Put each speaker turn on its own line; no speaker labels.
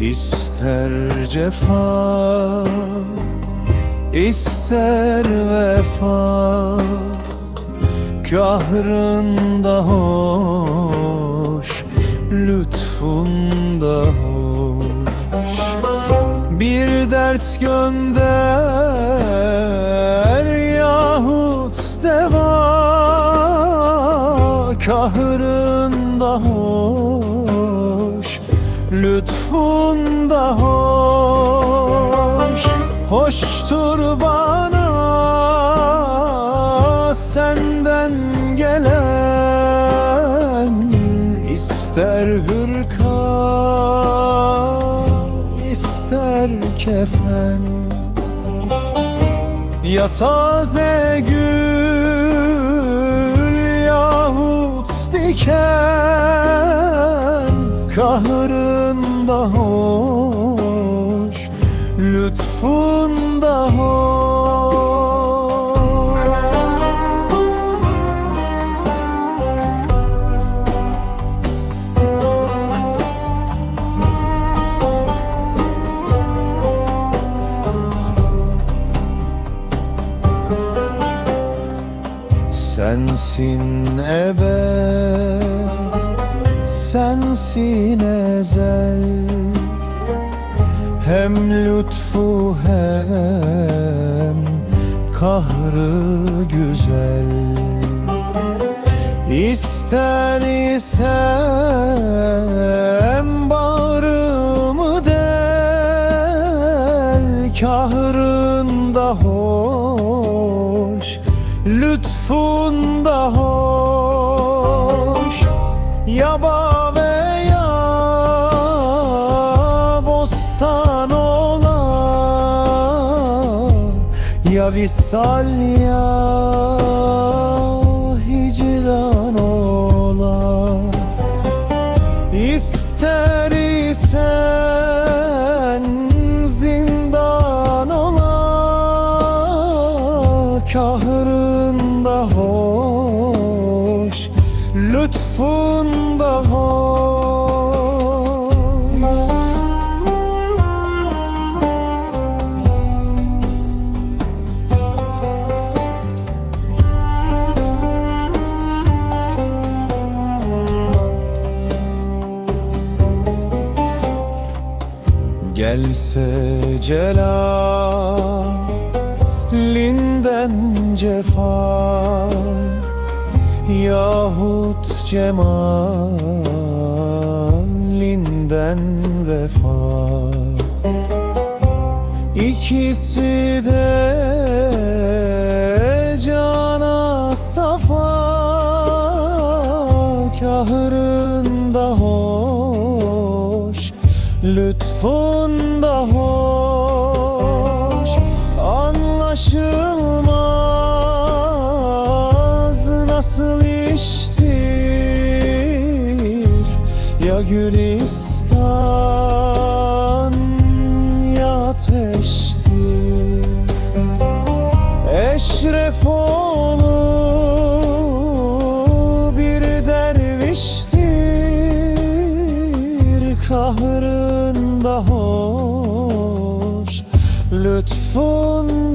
İster cefa ister vefa Kahrında hoş Lütfunda hoş. Bir dert gönder Yahut deva Kahrında hoş Lütfunda hoş Hoştur bana. Senden gelen ister hırka ister kefen. Ya taze gül yahut diken Kahrında hoş Lütfunda hoş. Sensin ebed, sensin ezel. Hem lütfu hem kahrı güzel. İster isem bağrımı del Kahrında hoş, lütfunda hoş Yaba veya bostan ola Ya visal ya hicran ola. İster isen zindan ola Kahrında hoş Lütfunda hoş Gelse celalinden cefa Yahut cemalinden vefa. İkisi de cana safa. Kahrında hoş Lütfunda Ya gülistan ya ateştir Eşref oğlu bir derviştir. Kahrında hoş, lütfunda